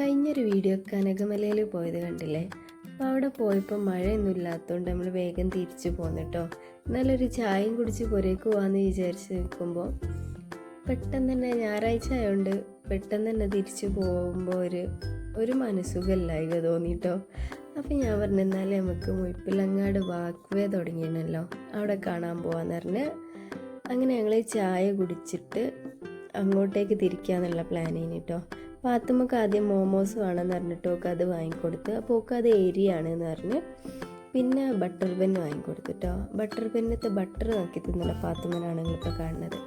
കഴിഞ്ഞൊരു വീഡിയോ കനകമലയിൽ പോയത് കണ്ടില്ലേ? അപ്പോൾ അവിടെ പോയപ്പോൾ മഴയൊന്നും ഇല്ലാത്തതുകൊണ്ട് നമ്മൾ വേഗം തിരിച്ചു പോന്നിട്ടോ. നല്ലൊരു ചായയും കുടിച്ച് പുരേക്ക് പോകാമെന്ന് വിചാരിച്ച് നിൽക്കുമ്പോൾ പെട്ടെന്ന് തന്നെ ഞായറാഴ്ച ആയതുകൊണ്ട് പെട്ടെന്ന് തന്നെ തിരിച്ചു പോകുമ്പോൾ ഒരു ഒരു മനസ്സുഖമില്ലായിക തോന്നിട്ടോ. അപ്പം ഞാൻ പറഞ്ഞു എന്നാലേ നമുക്ക് മുഴപ്പിലങ്ങാട് വാക്വേ തുടങ്ങിയണല്ലോ. അവിടെ കാണാൻ പോവാന്ന് പറഞ്ഞ് അങ്ങനെ ഞങ്ങൾ ചായ കുടിച്ചിട്ട് അങ്ങോട്ടേക്ക് തിരിക്കാന്നുള്ള പ്ലാനിന് കേട്ടോ പാത്തുമ്മക്ക് ആദ്യം മോമോസ് വേണമെന്ന് പറഞ്ഞിട്ട് ഓക്ക് അത് വാങ്ങിക്കൊടുത്ത് അപ്പോൾ ഓക്ക് അത് ഏരിയാണ് എന്ന് പറഞ്ഞ് പിന്നെ ബട്ടർ പെൻ വാങ്ങിക്കൊടുത്തു കേട്ടോ ബട്ടർ പെന്നത്തെ ബട്ടർ നോക്കി തിന്നുള്ള പാത്തുമ്മനാണ് ഇപ്പോൾ കാണുന്നത്.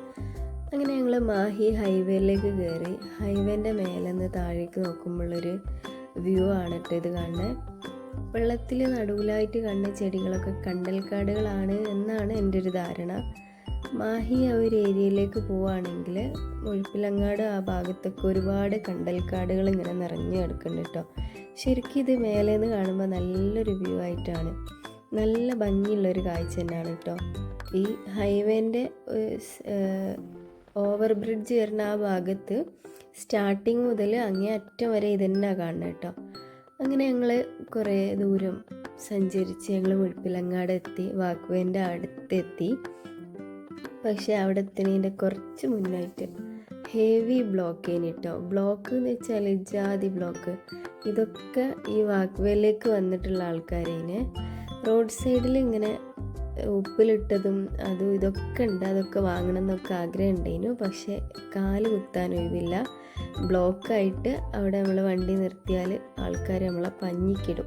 അങ്ങനെ ഞങ്ങൾ മാഹി ഹൈവേയിലേക്ക് കയറി ഹൈവേന്റെ മേലെ നിന്ന് താഴേക്ക് നോക്കുമ്പോഴൊരു വ്യൂ ആണ് കേട്ടോ ഇത് കാണുന്നത് വെള്ളത്തിൽ നടുവിലായിട്ട് കണ്ട ചെടികളൊക്കെ കണ്ടൽക്കാടുകളാണ് എന്നാണ് എന്റെ ഒരു ധാരണ. മാഹി ആ ഒരു ഏരിയയിലേക്ക് പോവുകയാണെങ്കിൽ മുഴുപ്പിലങ്ങാട് ആ ഭാഗത്തൊക്കെ ഒരുപാട് കണ്ടൽക്കാടുകൾ ഇങ്ങനെ നിറഞ്ഞു കിടക്കുന്നുണ്ട് കേട്ടോ. ശരിക്കും ഇത് മേലെ നിന്ന് കാണുമ്പോൾ നല്ലൊരു വ്യൂ ആയിട്ടാണ്. നല്ല ഭംഗിയുള്ളൊരു കാഴ്ച തന്നെയാണ് കേട്ടോ. ഈ ഹൈവേന്റെ ഓവർ ബ്രിഡ്ജ് വരുന്ന ആ ഭാഗത്ത് സ്റ്റാർട്ടിങ് മുതൽ അങ്ങേ അറ്റം വരെ ഇതന്നെയാണ് കാണുന്നത് കേട്ടോ. അങ്ങനെ ഞങ്ങൾ കുറേ ദൂരം സഞ്ചരിച്ച് ഞങ്ങൾ മുഴുപ്പിലങ്ങാട് എത്തി വാക്കുവേന്റെ അടുത്തെത്തി. പക്ഷേ അവിടെ എത്തണേന്റെ കുറച്ച് മുന്നായിട്ട് ഹെവി ബ്ലോക്ക് കേട്ടോ ബ്ലോക്ക് എന്ന് വെച്ചാൽ ജാതി ബ്ലോക്ക് ഇതൊക്കെ ഈ വാക്വേയിലേക്ക് വന്നിട്ടുള്ള ആൾക്കാരേനെ. റോഡ് സൈഡിൽ ഇങ്ങനെ ഉപ്പിലിട്ടതും അതും ഇതൊക്കെ ഉണ്ട്. അതൊക്കെ വാങ്ങണം എന്നൊക്കെ ആഗ്രഹം ഉണ്ടായിരുന്നു പക്ഷേ കാൽ കുത്താൻ ഒഴിവില്ല. ബ്ലോക്കായിട്ട് അവിടെ നമ്മൾ വണ്ടി നിർത്തിയാൽ ആൾക്കാർ നമ്മളെ പഞ്ഞിക്കിടും.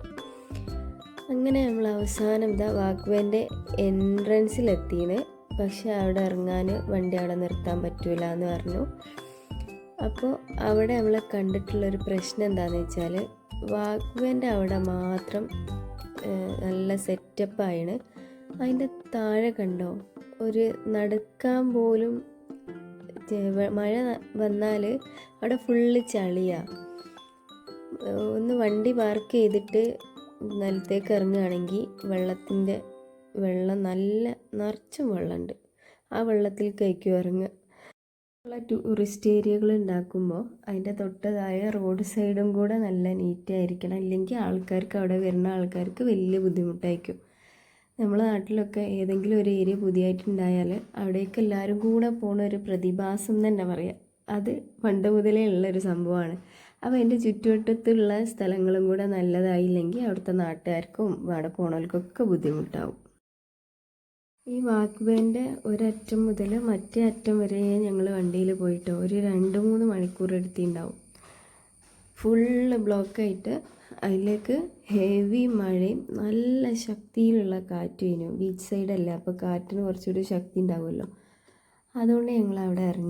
അങ്ങനെ നമ്മൾ അവസാനം ഇതാ വാക്വേന്റെ എൻട്രൻസിലെത്തിയത് പക്ഷെ അവിടെ ഇറങ്ങാൻ വണ്ടി അവിടെ നിർത്താൻ പറ്റൂല എന്ന് പറഞ്ഞു. അപ്പോൾ അവിടെ നമ്മളെ കണ്ടിട്ടുള്ളൊരു പ്രശ്നം എന്താണെന്ന് വെച്ചാൽ വാക്വേന്റെ അവിടെ മാത്രം നല്ല സെറ്റപ്പായാണ് അതിന്റെ താഴെ കണ്ടോ ഒരു നടക്കാൻ പോലും മഴ വന്നാൽ അവിടെ ഫുള്ള് ചളിയാണ് ഒന്ന് വണ്ടി പാർക്ക് ചെയ്തിട്ട് നിലത്തേക്ക് ഇറങ്ങുകയാണെങ്കിൽ വെള്ളത്തിന്റെ വെള്ളം നല്ല നിറച്ചും വെള്ളമുണ്ട്. ആ വെള്ളത്തിൽ കയറ്റി ഇറങ്ങുക ടൂറിസ്റ്റ് ഏരിയകൾ ഉണ്ടാക്കുമ്പോൾ അതിന്റെ തൊട്ടതായ റോഡ് സൈഡും കൂടെ നല്ല നീറ്റായിരിക്കണം ഇല്ലെങ്കിൽ ആൾക്കാർക്ക് അവിടെ വരുന്ന ആൾക്കാർക്ക് വലിയ ബുദ്ധിമുട്ടായിരിക്കും. നമ്മളെ നാട്ടിലൊക്കെ ഏതെങ്കിലും ഒരു ഏരിയ പുതിയതായിട്ടുണ്ടായാൽ അവിടേക്ക് എല്ലാവരും കൂടെ പോണ ഒരു പ്രതിഭാസം തന്നെ പറയാം. അത് പണ്ട് മുതലേ ഉള്ള ഒരു സംഭവമാണ്. അപ്പോൾ അതിന്റെ ചുറ്റുവട്ടത്തുള്ള സ്ഥലങ്ങളും കൂടെ നല്ലതായില്ലെങ്കിൽ അവിടുത്തെ നാട്ടുകാർക്കും അവിടെ പോണവർക്കൊക്കെ ബുദ്ധിമുട്ടാവും. ഈ വാക്ക്വേന്റെ ഒരറ്റം മുതൽ മറ്റേ അറ്റം വരെ ഞങ്ങൾ വണ്ടിയിൽ പോയിട്ട് ഒരു രണ്ട് മൂന്ന് മണിക്കൂർ എടുത്തിട്ടുണ്ടാവും ഫുള്ള് ബ്ലോക്കായിട്ട് അതിലേക്ക് ഹെവി മഴയും നല്ല ശക്തിയിലുള്ള കാറ്റും ഇനും ബീച്ച് സൈഡല്ല അപ്പോൾ കാറ്റിന് കുറച്ചുകൂടി ശക്തി ഉണ്ടാവുമല്ലോ അതുകൊണ്ട് ഞങ്ങൾ അവിടെ കേട്ടോ